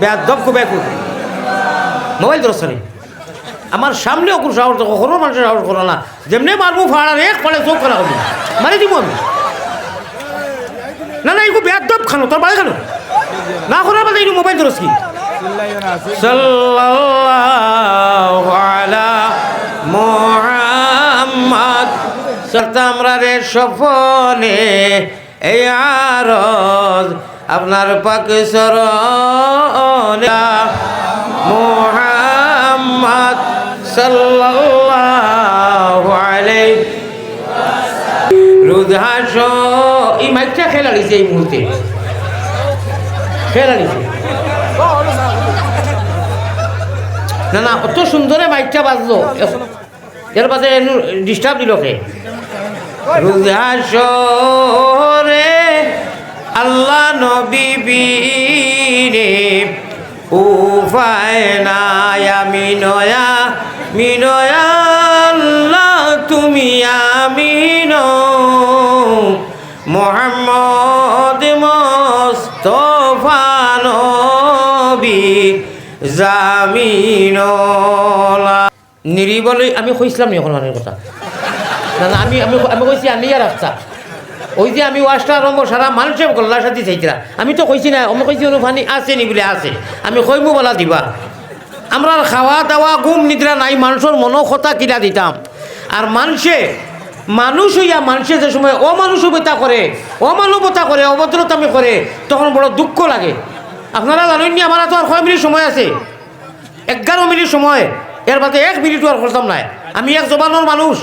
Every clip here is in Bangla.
বেয়াদব কো বেকুর মোবাইল ধরছ নি আমার সামনে অকুর সাহস দেখো কোনো মানুষের সাহস করো না। যেমনি মারবো ফাড়ার এক ফলে চোখ করা হবে। মারি দিব আমি। না না এগুলো বেয়াদব খানো, তোর বাড়ি খানো। না করার বাদে এই মোবাইল ধরস কি? সাল্লাল্লাহু আলা সফনে এই আরজ আপনার পাক সরনে মুহাম্মদ সাল্লাল্লাহু আলাইহি রুদহাস এই মাইকটা খেলা দিছে এই মুহূর্তে। খেলা দিছে। না না, অত সুন্দরে মাইকটা বাজলো। এর বাদে ডিস্টার্ব দিল কে? রুদাসরে আল্লাহ নবী বীরে উফায় নাই আমি নয়া মিনয়া তুমি আমিন মোহাম্মদ মোস্তফা নবী জামিন নিরিবলে আমি কইছিলাম নি কথা। না আমি আমি আমি কইছি আমি আর রাস্তা ওই যে আমি ওয়াশটা আরম্ভ সারা মানুষে গল্লার সাথে চাইছিলা। আমি তো কইছি না আমি কইছি অনুফানি আছে নি বলে আছে। আমি কইমু বলা দিবা? আমরা খাওয়া দাওয়া, ঘুম নিদ্রা নাই, মানুষের মনোকথা কিলা দিতাম। আর মানুষে, মানুষ হইয়া মানুষে যে সময় অমানুষতা করে, অমানবতা করে, অভদ্রতামি করে, তখন বড় দুঃখ লাগে। আপনারা জানেন নি, আমার তো আর ছয় মিনিট সময় আছে? এগারো মিনিট সময়, এর বাদে এক মিনিটও আর করতাম নাই। আমি এক জবানোর মানুষ।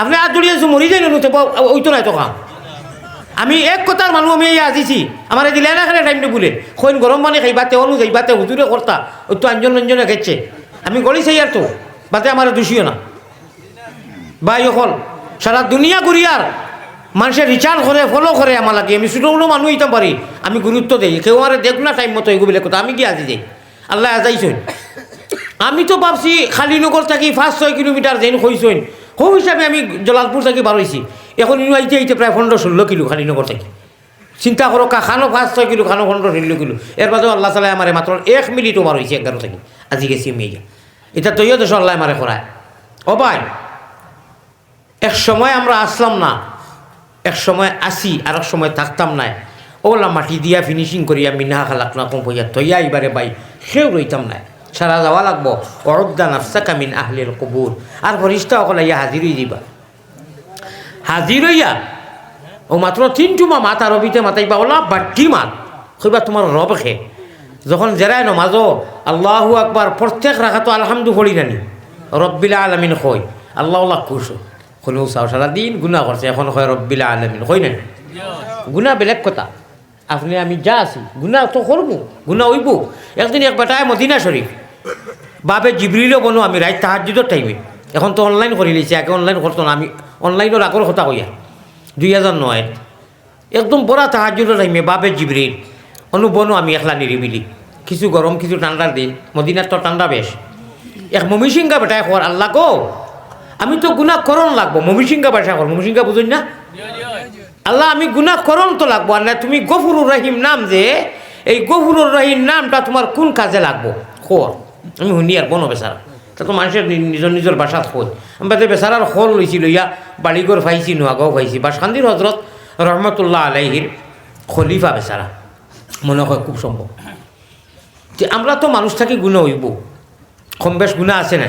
আপনি আর জড়িয়েছো মরি যাই নুতে ওইতো নাই তোকা। আমি এক কথার মানুষ আমি এই আজিছি। আমার দিলে না টাইমটা বলে খৈন গরম পানি খাইবা তেওয়ানো যাইবা তে হুজুরে কর্তা ওই তো আঞ্জন অঞ্জনে খেচ্ছে আমি গড়িছি আর তো বাতে আমার দোষীও না। বা ইয়কল সারা দুনিয়া ঘুরিয়ার মানুষের রিচার্জ করে ফলো করে আমার লাগে। আমি ছোটো কোনো মানুষ হইতাম পারি আমি গুরুত্ব দিই। কেউ আর দেখ না টাইম মতো এগুলো কথা। আমি কি আজি যাই? আল্লাহ আজাইছইন আমি তো ভাবছি খালিনগর থাকি পাঁচ ছয় কিলোমিটার যেন হইছইন সৌ হিসাবে আমি জলালপুর থাকি বার হয়েছি এখন ইনো আইতে আইতে প্রায় পনেরো ষোলো কিলো খালিনগর থাকি। চিন্তা করো কা খানো পাঁচ ছয় কিলো খানো পনেরো ষোলো কিলো। এর বাদেও আল্লাহ তালা আমার মাত্র এক মিনিট বার হয়েছে এগারো থাকি। আজি গেছি এইয়া। এটা তৈয় দেশ আল্লাহ আমারে করায়। ভাই, এক সময় আমরা আসলাম না। এক সময় আসি আর এক সময় থাকতাম না। ওলা মাটি দিয়া ফিনিশিং করিয়া মিনা খালাক না কম হইয়া তৈয়া এবারে বাই সেও রইতাম না। সারা যাওয়া লাগবো। অরদ্দা নাফসা কামিন আহলের কবুর। আর ফরিস্তা অকলে ইয়া হাজির হয়ে যাবা হাজির হইয়া, ও মাত্র তিনটু মা মাত আরবিতে মাতাইবা ওলা বাট্টি মাত। কইবা তোমার রব খে যখন জেরায় নমাজো, আল্লাহু আকবার, প্রত্যেক রাখাতো আলহামদু পড়ি নানি। রব্বিলা আলমিন কই আল্লাহ আল্লাহ খুশ হলেও চাও সারাদিন গুণা করছে। এখন হয় রব্বিলা আলমিন কই না গুণা বেলেগ কথা। আপনি, আমি যা আছি গুণা তো করব গুণা হইব। একদিন এক বেটায় মদিনা শরীফ বাবে জিবরিলও বনো, আমি রাইত তাহাজুদর টাইমে এখন তো অনলাইন করে লিছি আগে অনলাইন করতো না, আমি অনলাইনের আগর কথা কইয়া দুই হাজার নয়। একদম বড়া তাহাজুদর টাইমে বাবে জিবরিল অনুবনো আমি একলা নিরিবিলি কিছু গরম কিছু ঠান্ডার দিন। মদিনার তো ঠান্ডা বেশ এক মমিসিংহা বেটায় কর আল্লাহ গো আমি তো গুণা করণ লাগবো। মমিসিংহা বাসা কর মমিসিংহা বুঝুন না? আল্লাহ, আমি গুনাহ করণ তো লাগবো। না তুমি গফুরুর রহিম নাম যে, এই গফুরুর রহিম নামটা তোমার কোন কাজে লাগবো? খোর আমি শুনি আর বনো বেচারা তা তো মানুষের নি- নিজের নিজের বাসাত আমি বাদে বেচারার খোল লইছিল ইয়া বাড়িঘর ফাইছি নোয়াগাঁও ফাইছি, বা শান্তির হজরত রহমতুল্লাহ আলাইহির খলিফা বেচারা মনে হয় খুব সম্ভব যে আমরা তো মানুষ থাকি গুণ হইব। কম বেশ গুণা আছে না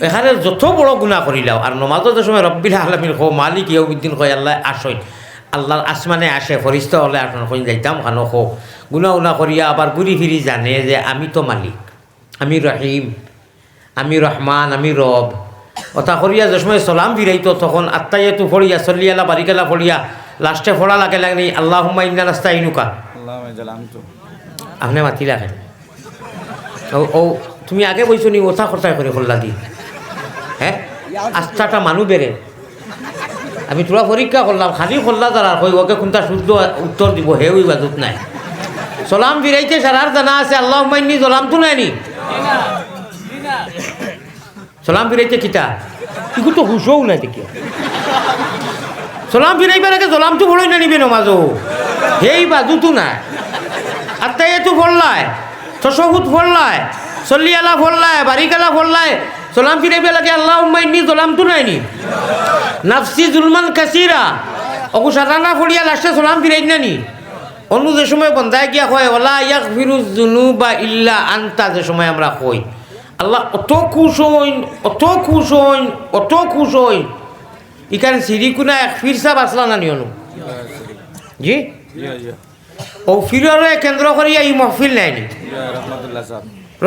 এখানে যত বড় গুণা করিলাও আর নমাজত সময় রব্বিল আলমিন খো মালিক ইয়উদ্দিন কয়, আল্লাহ আসই আল্লাহর আসমানে আসে ফরিস্ত হলে আসন কই যাইতাম খানো খো গুণা উনা করিয়া আবার ঘুরি ফিরি জানে যে আমি তো মালিক, আমি রহিম আমি রহমান আমি রব। কথা করিয়া যে সময় সলাম ফিরাইতো তখন আত্মাইয়ে তু ফড়িয়া চলিয়ালা বারিকালা ফড়িয়া লাস্টে ফোড়া লাগে লাগনি আল্লাহ হুম্মা ইন্না রাস্তা ইনুকা আপনি মাতি রাখেন ও ও তুমি আগে বইছো নি ওঠা খরচা করে খোল্লা দি হ্যাঁ আস্থাটা মানুষ বেড়ে আমি তোরা পরীক্ষা করলাম খালি খোল্লা তারা কই ওকে কোনটা শুদ্ধ উত্তর দিব হে ওই বাজুত নাই। সলাম ফিরাইতে সারার জানা আছে আল্লাহ মাইনি জলাম তো নাইনি সলাম ফিরাইতে কিতা ইকু তো হুশও নাই দেখি সলাম ফিরাইবার আগে জলাম তো বড়ই না নিবে নমাজও হেই বাজু তো নাই তাই এত বললাই তসহুদ ফরলায় চল্লি আলা ফরলায় বারিকালা ফরলায় সালাম ফিরাইবে লাগে আল্লাহ উম্মাইনি জলাম তো নাইনি নাফসি জুলমান কাসিরা অকু সাতানা ফরিয়া লাস্টে সালাম ফিরাই নানি অনু যে সময় বন্ধায় গিয়া কয় ওলা ইয়াক ফিরুজ জুনু বা ইল্লা আন্তা যে সময় আমরা কই আল্লাহ অত খুশ হইন, অত খুশ হইন, অত খুশ হইন। ইখানে সিরিকুনা এক ফির সাহ আসলা না নিয়নু? জি? ও ফিররে কেন্দ্র করিয়া এই মহফিল ইয়া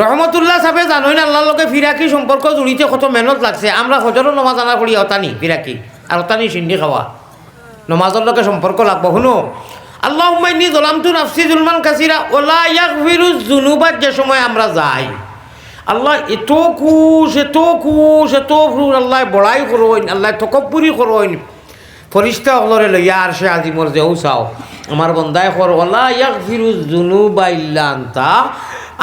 রহমতুল্লাহ সাহেব জানোই না আল্লাহর লগে ফিরাকি সম্পর্ক জড়িতে কত মেহনত লাগছে। আমরা হজরও নমাজ আনা করি অতানি ফিরাকি, আর অতানি সিন্ডি খাওয়া। নমাজের লগে সম্পর্ক লাগবো, শুনো। আল্লাহ জলামতু নাফসি জুলমান কাসিরা ওলা ইয়াক ফিরুজ জুনুবাত যে সময় আমরা যাই। আল্লাহ এত কুশ এত কুশ, এত ফুর আল্লাহ বড়াই করইন আল্লাহ তকব্বুরি করইন ফরিস্তা হলরে লইয়া আর সে আজি মোর যেও চাও আমার বন্দায় কর ওলা ইয়াক ফিরুজ জুনুবা ইল্লা আন্তা।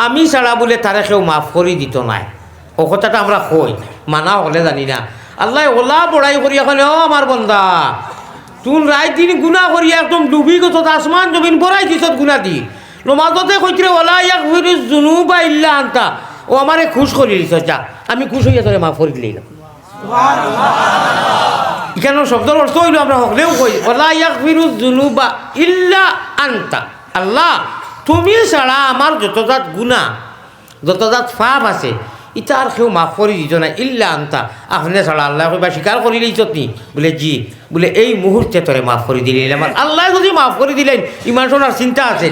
আমি ছাড়া বলে তারে কেউ মাফ করে দিত নাই। ও কথাটা আমরা কই, মানা হলে জানি না। আল্লাহ ওলা বড়াই করি এখন ও আমার বন্দা তুন রায় দিন গুণা করি একদম ডুবি গত আসমান জমিন বড়াই দিছ গুণা দি। নমাজতে কইতরে ওলা ইয়াক ফিরুজ জুনুবা ইল্লা আন্তা। ও আমারে খুশ করি দিছ, যা। আমি খুশ হইয়া তোরে মাফ করে দিলাম। এখানে শব্দের অর্থ হইল আমরা হকলেও কই। ওলা ইয়াক ফিরুজ জুনুবা ইল্লা আন্তা। আল্লাহ, তুমি ছাড়া আমার যতজাত গুণা যতজাত ফাপ আছে ইটা আর কেউ মাফ করে দিত না। ইল্লা আন্তা। আপনি ছাড়া আল্লাহ কইবা স্বীকার করিলে ইজত নি বলে, জি। বলে, এই মুহূর্তে তোরে মাফ করে দিলে আমার। আল্লাহ যদি মাফ করে দিলেন, ইমান শোনার চিন্তা আছে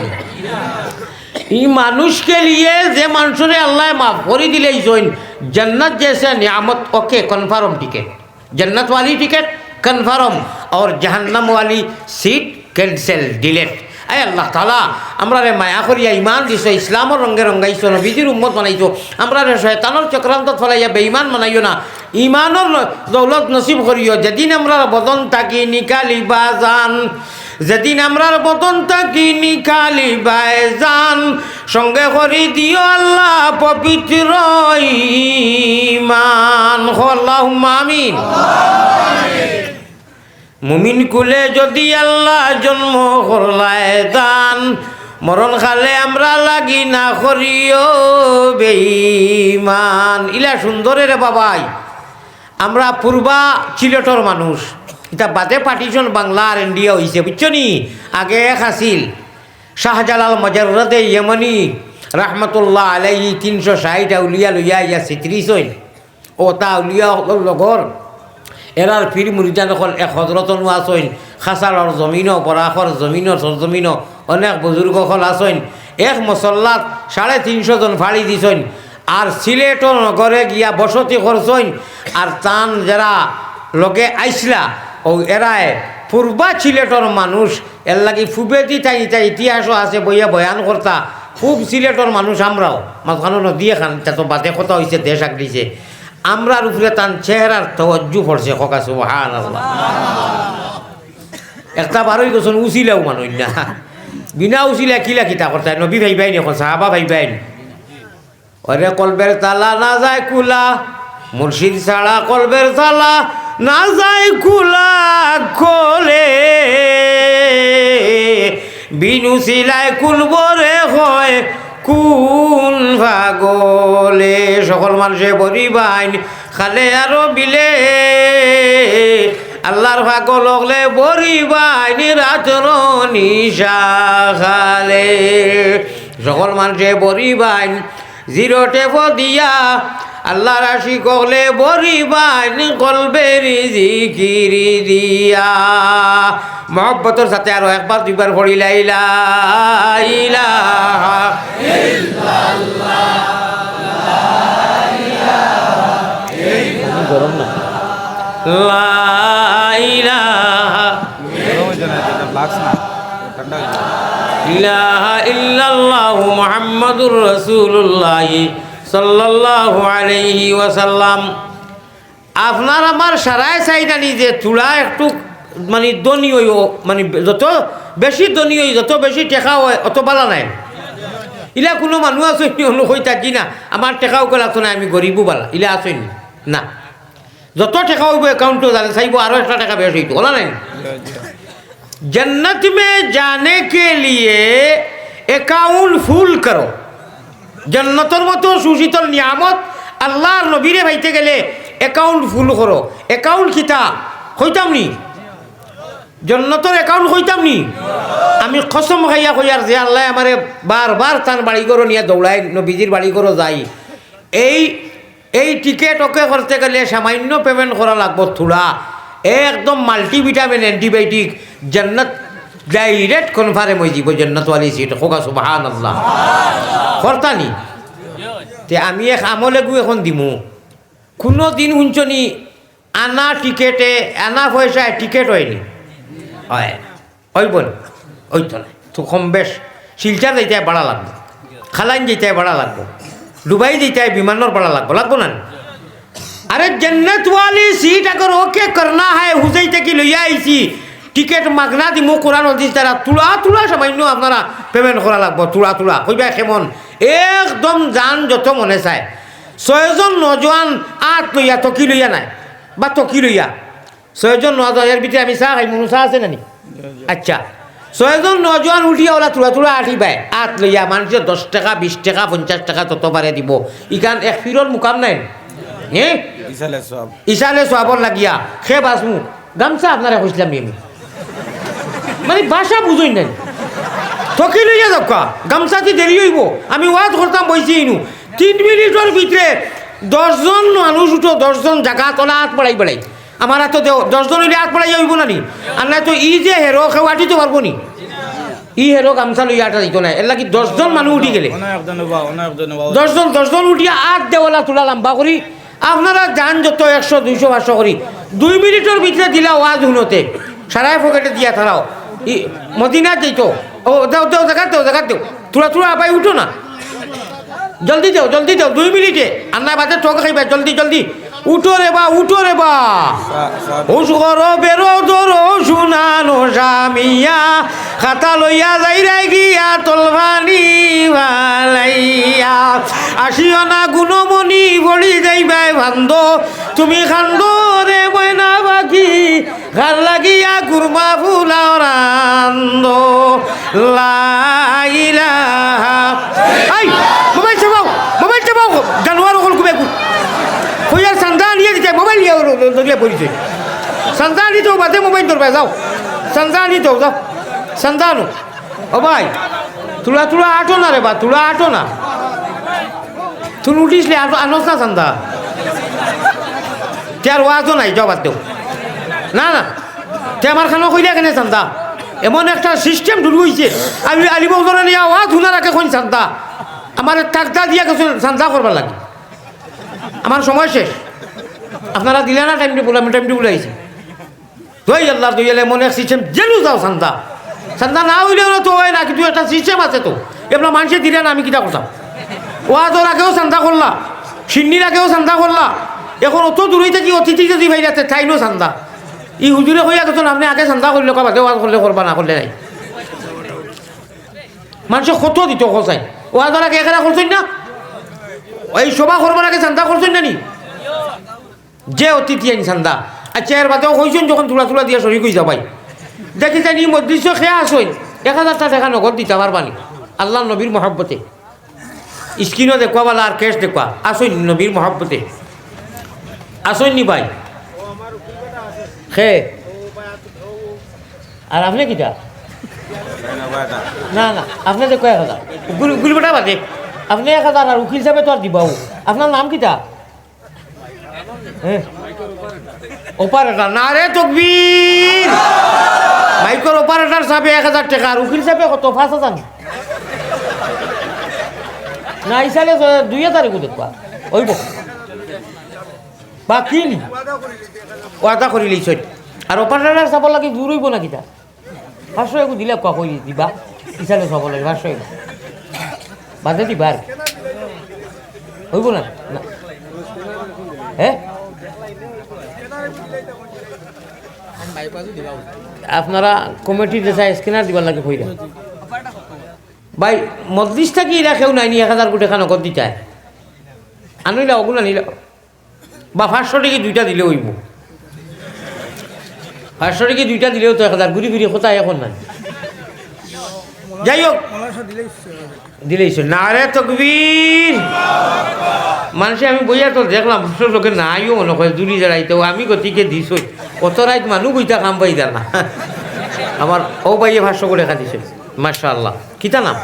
ই মানুষকে লিয়ে যে মানুষরে আল্লাহ মাফ করে দিলে জৈন जन्नत जैसे नियामत ओके कन्फर्म टिकट जन्नत वाली टिकट कन्फर्म और जहन्नम वाली सीट कैंसिल डिलेट আয় আল্লাহ তালা আমরা রে মায়া করিয়া ইমান দিছো ইসলামর রঙে রঙাইছো নবীজির উম্মত বানাইছো আমরা রে শয়তানোর চক্রান্ত ফলাইয়া বেঈমান বানাইও না ইমানোর দৌলত নসিব করিও যেদিন আমরা বদন থাকি নিকালি বা জান যেদিন আমরার বদন থাকি নিকালি বাই জান সঙ্গে করি দিও আল্লাহ পবিত্র ইমান আল্লাহ আমিন। মুমিন কুলে যদি আল্লাহ জন্ম করলায় দান, মরণ খালে আমরা লাগি না করিও বেঈমান। ইলা সুন্দরে রে বাবাই, আমরা পূর্বা চিলেটর মানুষ। এটা বাদে পার্টিশন বাংলা আর ইন্ডিয়া হয়েছে বুঝছ নি? আগে এক আছিল, শাহজালাল মজারদে ইয়মনি, রাহমাতুল্লাহ আলাইহি তিনশো ষাট উলিয়া লইয়া ইয়া ছিত্রিশ ও তা উলিয়া হল লগর। এরার ফির মুরিদান হল এক হজরতনু আসইন খাসালর জমিনও পরাখর জমিনও সরজমিনও অনেক বুজুর্গ হল আসইন এক মসল্লাত সাড়ে তিনশো জন ফাড়ি দিছইন আর সিলেটর নগরে গিয়া বসতি করছইন আর তান যারা লগে আইসলা ও এরায় পূর্বা সিলেটর মানুষ। এর লাগি ফুবেদি তাই তাই ইতিহাসও আছে, বইয়া বয়ান করতা খুব সিলেটর মানুষ আমরাও। মাঝখানো নদী এখান তা বাদে কথা হয়েছে দেশ আগলিছে আমরার উপরে তান চেহারার তজ্জু পড়ছে খকা আল্লাহ একটা বারোই গেছেন উচিলেও মানুষ না। বিনা উচিলা কিলা কিতা করতে নবী ভাই বাইন এখন সাহাবা ভাই বাইন ওরে কলবের তালা না যায় কুলা মুর্শিদ ছাড়া কলবের তালা না যায় কুলা খোলে। বিনু সিলাই কুলবরে হয় কোন ভাগলে। সকল মানুষে বরি বাইন খালে আরও বিলে। আল্লাহর ভাগল হলে বরি বাইন রাতর নিশা খালে। সকল মানুষে বরি বাইন জিরো টেপ দিয়া আল্লাহ রাশি কলে বরি বাইন কলবেরি জিকিরি দিয়া। মহব্বতর সাথে আরও একবার দুইবার পড়ি লাইলা ইলাহা গরম না লা ইলাহা। গরম যায় না লাগছে না ঠান্ডা যায় ইলাহা ইল্লাল্লাহু মুহাম্মাদুর রাসূলুল্লাহ। সাল্লাল্লাহু আলাইহি ওয়াসাল্লাম আপনার আমার সারায় চাইদানি যে তুলা একটু মানে ধনী হই ও, মানে যত বেশি ধনী হই যত বেশি টেকা হয় অত বালা নাই ইলা কোনো মানুহ আছে নি অনুসই থাকি না আমার টেকাও কলা তো না আমি গরিবও বালা ইলা আছে নি না যত টেকা হইব একাউন্টও জানে চাইব আরও একটা টাকা বেশ হইতো বলা নাই ইয়া ইয়া जन्नत में जाने के लिए अकाउंट फुल करो জন্নতর মতো সুশীতল নিয়ামত আল্লাহর নবীরে ভাইতে গেলে অ্যাকাউন্ট ফুল করো। অ্যাকাউন্ট খিতা হইতাম নি? জন্নতর অ্যাকাউন্ট হইতাম নি? আমি কসম খাইয়া কইয়ার যে আল্লাহ আমারে বারবার তার বাড়ি করো নিয়ে দৌড়াই নবীজির বাড়ি করো যাই এই এই টিকেট ওকে করতে গেলে সামান্য পেমেন্ট করা লাগবো থোড়া একদম মাল্টিভিটামিন অ্যান্টিবায়োটিক জন্নত ডাইরেক্ট কনফার্ম হয়ে যাব জন্নত ওয়ালি সিট হোকা সুবাহান আল্লাহ করতানি তে আমি এক আমলে গু এখন দিমু কোনো দিন শুনছনি আনা টিকেটে আনা পয়সায় টিকেট হয়নি হয় ওই বল ওই তো না তো কম বেশ শিলচার যাইতে ভাড়া লাগবে খালাইন যেতে ভাড়া লাগবে ডুবাই যেতে বিমানের ভাড়া লাগবে লাগবো না अरे जन्नत वाली सीट अगर ओके करना है হুজাই থেকে লইয়া আইছি টিকেট মাগনা দিমু কোরআন হদিস তারা তুলা তুলা সামান্য আপনারা পেমেন্ট করা লাগবো তুলা তুলা। কইবা কেমন একদম যান যত মনে চায়। ছয়জন নজওয়ান আট লইয়া টকি লইয়া নাই। বা টকি লইয়া। ছয়জন নজওয়ান এর ভিতরে আমি চাহ খাই মনু চাহ আছে নানি আচ্ছা। ছয়জন নজওয়ান উঠিয়া ওলা তুলা তুলা আঠি বাই আট লইয়া মানুষের দশ টাকা বিশ টাকা পঞ্চাশ টাকা তত পারে দিব। ইখান এক ফিরর মুকাম নাই হ্যাঁ ইসালে সব সোয়াবর লাগিয়া। সে বাসমু গামছা আপনারা নি আমি? মানে ভাষা বুঝই নাই। থকি লইয়া যাক গামছাতে দেরি হইব আমি ওয়াজ করতাম বইছি ইনু। তিন মিনিটের ভিতরে দশজন মানুষ উঠো দশজন জাগা তোলা হাত পড়াই বেড়াই আমার হাতে দেও দশজন হইলে হাত পড়াই হইব না নি আর না তো ই যে হেরো খেওয়াটি তো পারব নি। ই হেরো গামছা লইয়া আটা দিত না এর লাগি দশজন মানুষ উঠি গেলে। দশজন দশজন উঠিয়া আট দেওয়ালা তোলা লম্বা করি আপনারা যান যত একশো দুইশো পাঁচশো করি দুই মিনিটের ভিতরে দিলা ওয়াজ শুনোতে। সারাই পকেটে দিয়া থারাও ই, মদিনা যেত ও দাও দাও দেখাত দাও দেখাত দাও। তুলা তুলা আপাই উঠো না। জলদি যাও জলদি যাও, দুই মিনিটে। আন্না বাজার ঠক খাইবা, জলদি জলদি। উঠো রে বা, উঠো রে বা। উসগর বেরো, ধরো, শুনানো সামিয়া। খাতা লইয়া যাই রে গিয়া তলভানি ভালাইয়া আসিও না গুণমণি বড়ি যাইবাই ভান্দ। তুমি খান্দ রে ময়না বাকি ঘর লাগিয়া কুরমা ফুলাও রান্দ লাইলা আই মোবাইল চাপাও মোবাইল চাপাও জানোয়ার অকল কুবে কইয়ার সান্দা নিয়ে দিতে নিতে বাদে মোবাইল ধরবে যাও। সান্দা নিতে যাও। সান্দানো ও ভাই, তুলা তুলা আটো না বা, তুলা আটো না। তুই উঠিসলে আটো আনস না সান্দা তার দেও। না না। তে আমার খানো কইলে কেনে চান্দা এমন একটা সিস্টেম ঢুল হইছে আমি আলিবৌদরা নিয়ে আওয়াজ শুনা রাখে কোন চান্দা আমার টাকটা দিয়া কিছু চান্দা করবার লাগে। আমার সময় শেষ। আপনারা দিলে না টাইম টেবুল, আমি টাইম টেবুল আইছি। তুই আল্লাহ তুই এলে মনে সিস্টেম জেলু যাও চান্দা চান্দা না হইলেও না তো হয় না, কিন্তু একটা সিস্টেম আছে তো। এবার মানুষে দিলে না, আমি কিটা করতাম? ওয়াজর আগেও চান্দা করলা, সিন্নির আগেও চান্দা করলা। এখন অত দূরেই থাকি অতিথি যদি ভাই যাতে চাইনো চান্দা ই হুজুরে কইয়া গেছেন আপনি আগে চান্দা করলে কবা ওয়াজ করলে করবা, না করলে নাই। মানুষে কত দিত খসাই ওয়াজর আগে এখানে করছেন না? এই সভা করবার আগে চান্দা করছেন না নি? যে অতিথি আইন চান্দা। আচ্ছা এর বাদেও কইছেন যখন তুলা তুলা দিয়ে সরি কই যাবাই। দেখি জানি মদৃশ্য খেয়া আসইন এক হাজারটা টাকা নগদ দিতে পারবানি আল্লাহ নবীর মহাব্বতে। স্ক্রিনও দেখুয়া বলা আর ক্যাশ দেখুয়া আসইন নবীর মহাব্বতে। আসইন নি ভাই? খে আর আপনি কিটা না না, আপনি দেখো এক হাজার গুলি বাদে। আপনি এক হাজার আর উকিল হিসাবে তো আর দিবাও। আপনার নাম কিটা অপারেটার। না রে তকবীর। মাইকর অপারেটার সাবে এক হাজার টাকা, আর উকিল সাবে কত? পাঁচ হাজার না। ইসালে দুই হাজার কো দেখবা। ওইব। বা কি নি? ওয়াদা করি লইছ আর অপারেটার চাব লাগে দূর হইব না কিটা পাঁচশো একো দিলে কোৱা কৈ দিবা। ইচালে চাব লাগে, পাঁচশো একো বাদে দিবা আর হইব না? না। হে? আপনারা কমিটি দেশায় স্ক্যানার দিবার লাগে কইরা। ভাই মজলিস কি এরা নাই নি এক হাজার কোটি খান নগদ দিতে? আনিলা ওগুলো আনিলা বা পাঁচশো টাকি দুইটা দিলে হইব। পাঁচশো টাকি দুইটা দিলেও তো এক হাজার। ঘুরি ঘুরি কোথায় এখন নাই? যাই হোক। দিলেই নারে তকবীর। মানুষে, আমি বইয়া তো দেখলাম মানুষের লোকে নাইও মনে হয় জুড়ি জড়াইতে আমি গতিকে দিছ কত রাত মানুষ বইটা কাম পাই না। আমার ও বাইয়ে ভাষ্য করে দেখা দিছে। মার্শা আল্লাহ কিতা নাম?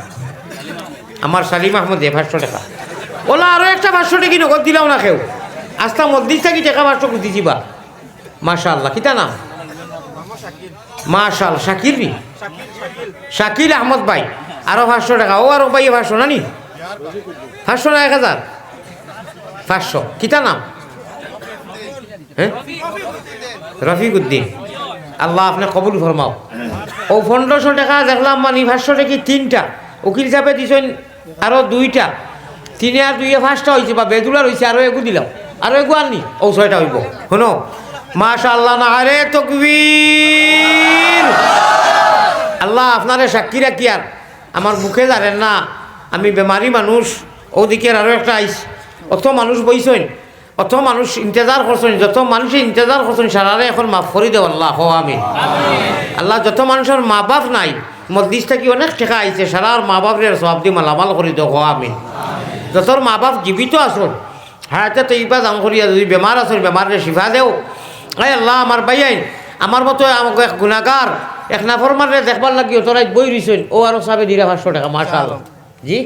আমার সালিম আহমদ এ ভাষ্য লেখা। ওলা, আরও একটা ভাষ্য টেকি নগদ দিলাম না কেউ। আস্তা মদ্দিস থাকি টেকা ভাষ্য খুঁজি বা মাশা আল্লাহ কিতা নাম? মাশাল শাকির শাকিল আহমদ ভাই। আরও পাঁচশো টাকা। ও আরও ভাই পাঁচশো না নি পাঁচশো না এক হাজার? পাঁচশো। কিতা নাম? হ্যাঁ? রফিক উদ্দিন আল্লাহ আপনি কবুল ফরমাও। ও পনেরোশো টাকা দেখলাম মানে পাঁচশো টাকি তিনটা। উকিল হিসাবে দিছেন আরও দুইটা। তিনে আর দুইয়ে পাঁচটা হয়েছে বা বেদুলার হয়েছে আরও এগু দিলাম। আরও এগু আননি, ও ছয়টা হইব। শুনো মাশা আল্লাহ না আরে তকবীর। আল্লাহ আপনারে সাক্ষী রাখি আর। আমার মুখে জানেন না। আমি বেমারি মানুষ ওদিকে আরও একটা আইস অত মানুষ বইছেন অত মানুষ ইন্তজার করছেন যত মানুষে ইন্তজার করছেন সারারে এখন মাফ করে দেও আল্লাহ হো আমি আল্লাহ যত মানুষের মা বাপ নাই মসজিদ থাকি অনেক টেকা আইছে সারার মা বাপের সব দি মালামাল করে দেও হো আমি যতর মা বাপ জীবিত আসুন হারাতে তো ইপা দাম করিয়া যদি বেমার আসুন বেমারে শিফা দেও। আল্লাহ আমার বাইয়াইন আমার মতো আমাকে এক গুণাগার এক নাফর মারে দেখবার লাগিও তোরাই বই রইছেন ও আরও সাবে দিলে পাঁচশো টাকা মাশা আল্লাহ জি?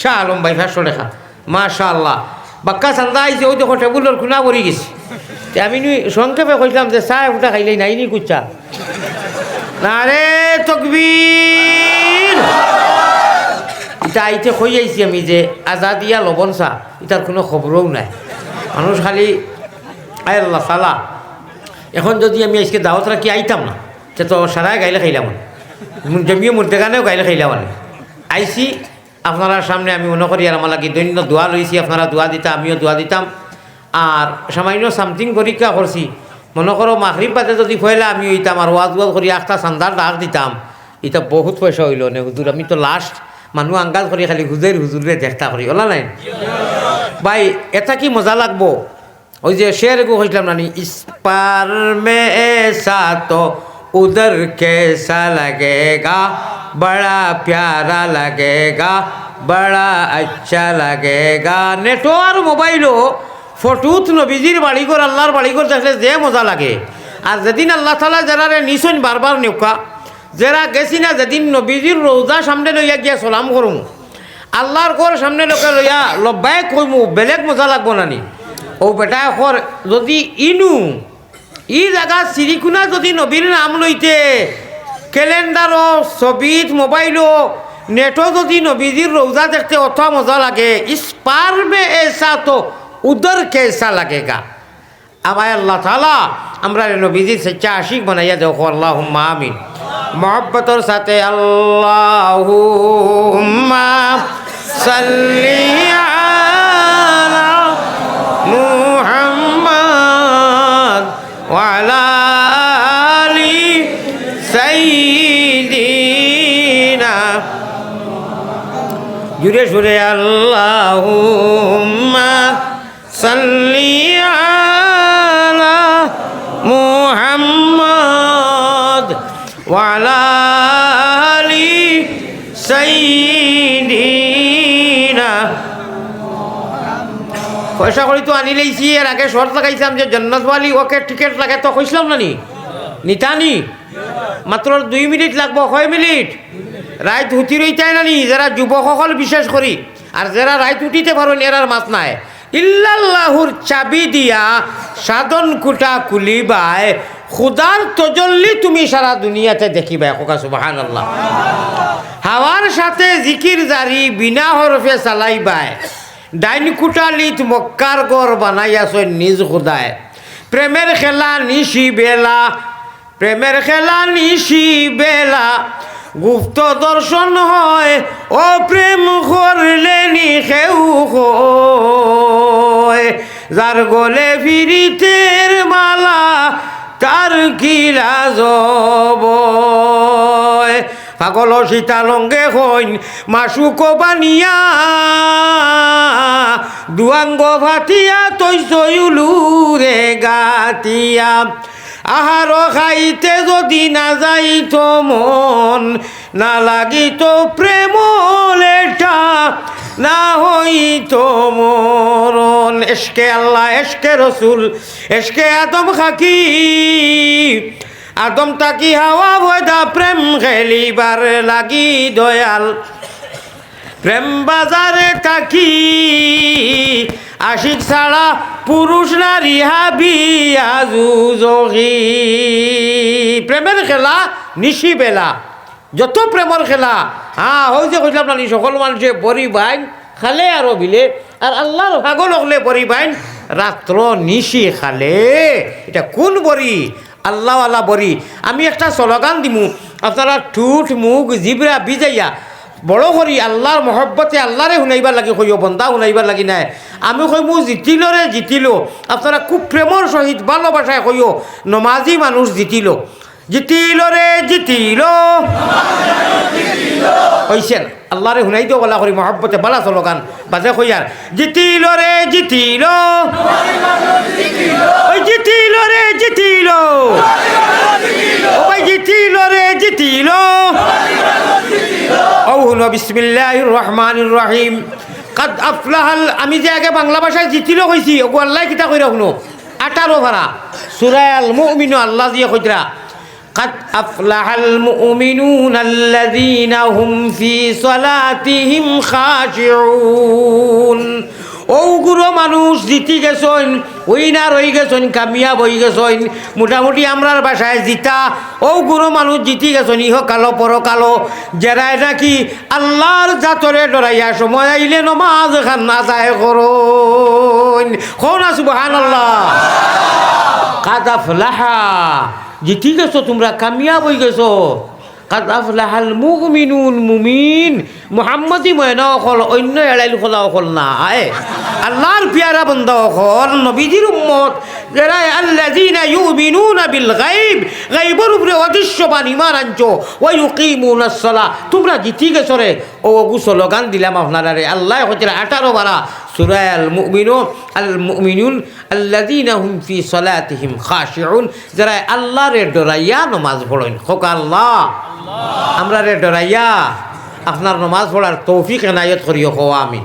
শাহ আলম। ভাই পাঁচশো টাকা। মাশা আল্লাহ বাক্কা চান্দা আইছে ওই দেখো টেবুলের খুনা পড়ি গেছে। আমি নি সংক্ষেপে কইলাম যে চাহ উঠা খাইলেই নাই নি কুচ্চা। না রে তকবীর ইটা আইতে কই আইছি আমি যে আজাদিয়া লবণ চা ইটার কোনো খবরও নাই। মানুষ খালি আয় আল্লাহ সালা এখন যদি আমি আজকে দাওয়াত রাখি আইতাম না। সে তো সারাই গাইলে খাইলাম জমিও মূর্তি গানেও গাইলে খাইলাম আইসি আপনারা সামনে আমি মনে করি, আর আমার দৈন্য দোয়া লইছি, আপনারা দোয়া দিতাম আমিও দোয়া দিতাম। আর সামান্য সামথিং পরীক্ষা করছি মনে করো মাখরিব পাতে যদি ফয়লা আমি হইতাম আর ওয়াজ ওয়াজ করি একটা সান্দার ডাক দিতাম। এটা বহুত পয়সা হইল নে হুজুর আমি তো লাস্ট মানুহ আঙ্গাল করি খালি হুজুর হুজুরে দেখতা করি ওলা নাই? ভাই, এটা কি মজা লাগবো? ওই যে শের গো হইলাম নানি ইস পার মে এসা উদর কেসা লাগেগা বড়া প্যারা লাগেগা বড়া আচ্ছা লাগেগা নেটো আর মোবাইলও ফটোত নবীজির বাড়িঘর আল্লাহর বাড়িঘর দেখলে যে মজা লাগে আর যেদিন আল্লাহ তালা যারা নিশন বারবার নেউকা, যারা গেছি না যেদিন নবীজির রৌজা সামনে লইয়া গিয়া সালাম করুম, আল্লাহর ঘর সামনে লোকে লইয়া লব্বাই কইমু, বেলেগ মজা লাগবো নানি। ও বেটা খর যদি ইনু ই জায়গা চিৰিকুনা যদি নবীর নাম লইতে ক্যালেন্ডারও ছবিত মোবাইলও নেটও যদি নবীজির রৌজা দেখতে অত মজা লাগে। ইস্পার মে এসা তো উদর কেসা লাগেগা আমায় আল্লাহ তালা আমরা নবীজির সচ্চা আশিক বানাইয়া দেখো আল্লাহ আমিন। মহব্বতর সাথে আল্লাহ সাল্লি মুহাম্মদ ওয়ালা আলি সাইয়্যিদিনা জুড়ে সুরে আল্লাহ সাল্লি আলা মুহাম্মদ ওয়ালা আলি পয়সা করি তো আনি লাইছি, এর আগে শর্ট লাগাইছিলাম যে জন্নতওয়ালি ওকে টিকিট লাগে তো কইছিলাম না নি? নিতানি মাত্র দুই মিনিট লাগবো, কয় মিনিট? রাইত উঠি রইতাই না নি যারা যুবকসকল বিশেষ করি আর যারা রাইত উঠিতে পারেন এরার মাছ নাই। ইল্লাল্লাহুর চাবি দিয়া সাধন কুটা কুলিবায় খুদার তজল্লি তুমি সারা দুনিয়াতে দেখিবা কোকা সুবাহান আল্লাহ হাওয়ার সাথে জিকির জারি বিনা হরফে চালাইবায় ডাইন কুটালিত মক্কার গড় বানাইয়াছ নিজ খুদায় প্রেমের খেলা নিশি বেলা প্রেমের খেলা নিশি বেলা। গুপ্ত দর্শন হয় ও প্রেম করলে নি খেউ হয়। যার গলে ফিরিতের মালা তার কিলা যাব পাগল সীতা লঙ্গে হইন, মাসুক বানিয়া। দুয়াঙ্গ ভাতিয়া তৈ চয়ুলু রে গাতিয়া। আহার খাইতে যদি না যাইত মন, না লাগিত প্রেম লেটা না হইত মরণ। এসকে আল্লাহ, এসকে রসুল, এসকে আদম খাকি। আদম তাকি হাওয়া ভয়দা প্রেম খেলিবার লাগি দয়াল। প্রেম বাজারে থাকি আশিক ছাড়া পুরুষ নারী হাবি আজুজহি প্রেমের খেলা নিশি বেলা। যত প্রেমর খেলা। হ্যাঁ হই যে কইলাম না সকল মানুষে বরি বাইন, খালে আরও বিলে। আর আল্লাহর ভাগল হলে বরি বাইন রাত্র নিশি খালে। এটা কোন বরি আল্লাহ আল্লাহ বরি আমি একটা স্লোগান দিমু আপনারা ঠুট মুখ জিবরা বিজাইয়া বড় করি আল্লাহর মহব্বতে আল্লাহরে শুনাইবার লাগি কইও বন্দা শুনাইবার লাগি নাই। আমি কইমু জিতিলরে জিতিল। আপনারা খুব প্রেমর সহিত ভালোবাসায় কইও নমাজি মানুষ জিতিল। জিতিল। রে জিতিল। হইছেন। আল্লাহরে শুনাই দিও, গলা করি মহব্বতে বালা চলগান বাজে কইয়ার জিতিল রে, জিতিল। ওই জিতিল রে, জিতিল। ও ভাই জিতিল রে, জিতিল। ও হলো বিসমিল্লাহির রহমানির রহিম। কাদ আফলাহাল, আমি যে আগে বাংলা ভাষায় জিতিল কইছি, ওগো আল্লাহ কিতা কইরা শুনো? আঠারো ভাড়া। সুরায় আল মুমিনু আল্লাহ দিয়ে কইরা قد أفلح المؤمنون الذين هم في صلاتهم خاشعون ওগুলো মানুষ জিতি গেছইন উইনার হয়ে গেছইন কামিয়াব হয়ে গেছইন মোটামুটি আমরার বাসায় জিতা ওগুলো মানুষ জিতি গেছইন ইহ কালো পর কালো যারাই নাকি আল্লাহর জাতরে ডরাইয়া সময় আইলে নমাজ খান না যায় করইন কোন আছো বহান আল্লাহ কাদা ফলাহা জিতি গেছো তোমরা, কামিয়াব হয়ে গেছো। কাদ আফলাহাল মুমিনুন মুমিন। মুহাম্মদি ময়না অকল অন্য এড়াইল খোলা অকল না, আয়। আল্লাহর পিয়ারা বন্ধা অকল নবীজির উম্মত। যারা আল্লাযীনা ইউমিনুনা বিল গায়ব, গায়বের উপরে অদৃশ্যমান ঈমান আনছো ওয়া ইউকিমুনাস সালাহ তোমরা জিতি গেছো রে, ও ওগু স্লোগান দিলাম আপনারা রে। আল্লাহ হচ্ছে 18 বারা সূরা আল মুমিনুন আল মুমিনুন আল্লাযীনা হুম ফি সালাতিহিম খাশিউন যারা আল্লাহরে ডরাইয়া নামাজ পড়েন। হোক আল্লাহ। আমরা রে ডরাইয়া আপনার নামাজ পড়ার তৌফিক এনায়ত করিও হওয়া আমি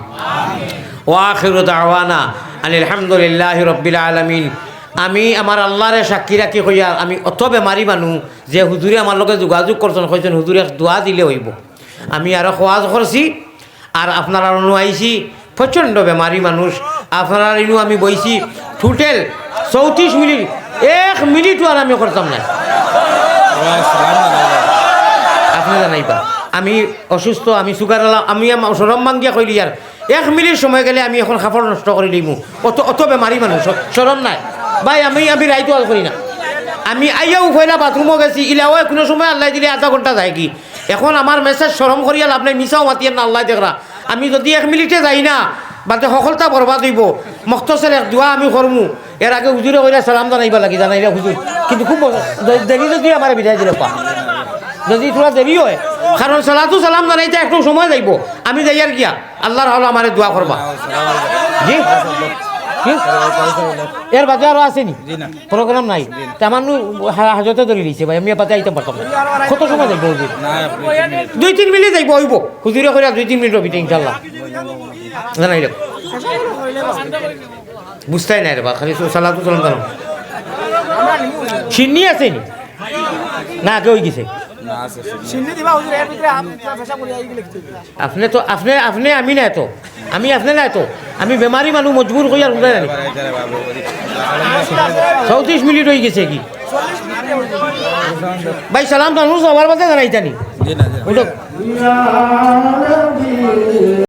ও আখির দাওয়ানা আলহামদুলিল্লাহ রব্বিল আলমিন। আমি আমার আল্লাহরে সাক্ষী রাখি কইয়া আমি অত বেমারি মানুষ যে হুজুরে আমার লগে যোগাযোগ করছেন কইছেন হুজুরে দোয়া দিলে হইব। আমি আরও খোয়াজ করছি আর আপনার আরও আইছি প্রচণ্ড বেমারি মানুষ আপনার ইনু আমি বইছি। টোটেল চৌত্রিশ মিনিট এক মিনিটও আর আমি করতাম না আপনি জানাইবা আমি অসুস্থ, আমি সুগার আমি সরম মাঙ্গিয়া কইলি আর এক মিনিট সময় গেলে আমি এখন খাফর নষ্ট করে দিমু। অত অত বেমারি মানুষ সরম নাই। ভাই আমি আমি রাইতো আর করি না আমি আইয়াও উফাইলা বাথরুমও গেছি ইলাও কোনো সময় আল্লাহ দিলে আধা ঘণ্টা যায় কি। এখন আমার মেসেজ সরম করিয়া লাভ নাই, মিছাও মাতিয়ার না আল্লাহ দেখরা আমি যদি এক মিনিটে যাই না বাদে সফলতা বরবাদ হইব। মখতসের এক দোয়া আমি করমু এর আগে হুজুরে কইলা, সালাম জানাইবা লাগি জানাইলা হুজুর কিন্তু খুব দেরি যদি আমার বিদায় দিলে পা যদি তোরা দেরি হয় কারণ সালাতু সালাম জানাইতে একটু সময় যাইব আমি যাই আর গিয়া আল্লাহর হল আমার দোয়া করবা জি? এর বাদে আরও আসেনি প্রোগ্রাম নাই। তেমন হাজতে ধরে দিছে ভাই আমি বাদে আইতে পারতাম কত সময় যাইব হুজুর দুই তিন মিনিট। যাইব হইব। হুজুরে করে দুই তিন মিনিট হবিতে ইনশাল্লাহ জানাই রে বুঝতাই নাই রে বা খালি সালাম জানো। চিন্নি আছে নি? না হয়ে গেছে। আপনি তো আপনি আপনি আমি নাই তো। আমি আপনি নাই তো। আমি বেমারি মানুষ মজবুর করি আর উঠে জানি চৌত্রিশ মিনিট হয়ে গেছে কি? 40 মিনিটে হইছে ভাই সালাম তো সবার মাঝে জানাইতানি জি না? জি না। উঠো